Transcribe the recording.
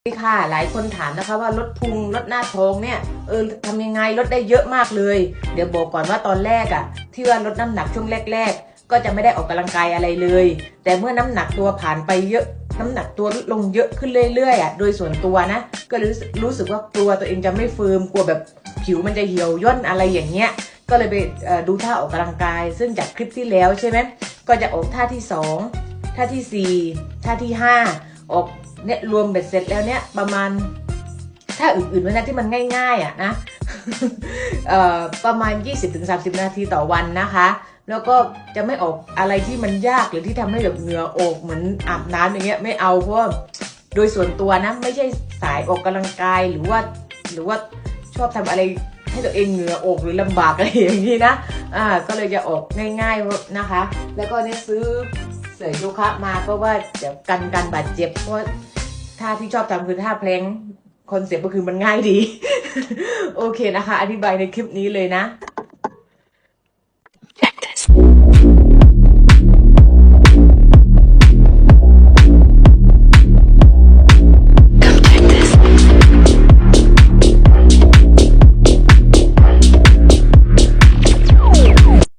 สวัสดีค่ะ หลายคนถามนะคะว่าลดพุงลดหน้าท้องเนี่ยเออทำยังไงลดได้เยอะมากเลย เดี๋ยวบอกก่อนว่าตอนแรกอะที่ว่าลดน้ำหนักช่วงแรก ๆ ก็จะไม่ได้ออกกำลังกายอะไรเลย แต่เมื่อน้ำหนักตัวผ่านไปเยอะ น้ำหนักตัวลดลงเยอะขึ้นเรื่อยๆอะโดยส่วนตัวนะ ก็รู้รู้สึกว่ากลัวตัวเองจะไม่เฟิร์มกลัวแบบผิวมันจะเหี่ยวย่นอะไรอย่างเงี้ยก็เลยไปดูท่าออกกำลังกาย ซึ่งจากคลิปที่แล้วใช่ไหมก็จะออกท่าที่สองท่าที่สี่ท่าที่ห้าออก เนี่ยรวมเบ็ดเสร็จแล้วเนี่ยประมาณถ้าอื่นๆวันนะที่มันง่าย ๆอะนะประมาณ 20-30 นาทีต่อวันนะคะ แล้วก็จะไม่ออกอะไรที่มันยากหรือที่ทำให้แบบเหงื่อออกเหมือนอาบน้ำอย่างเงี้ยไม่เอาเพราะโดยส่วนตัวนะไม่ใช่สายออกกำลังกายหรือว่าหรือว่าชอบทำอะไรให้ตัวเองเหงื่อออกหรือลำบากอะไรอย่างนี้นะอ่าก็เลยจะออกง่ายๆนะคะ แล้วก็เนี่ยซื้อเสื้อโยคะมาก็ว่าจะกันการบาดเจ็บเพราะ ท่าที่ชอบทำคือท่าเพลงคอนเซ็ปต์ก็คือมันง่ายดี โอเคนะคะ อธิบายในคลิปนี้เลยนะ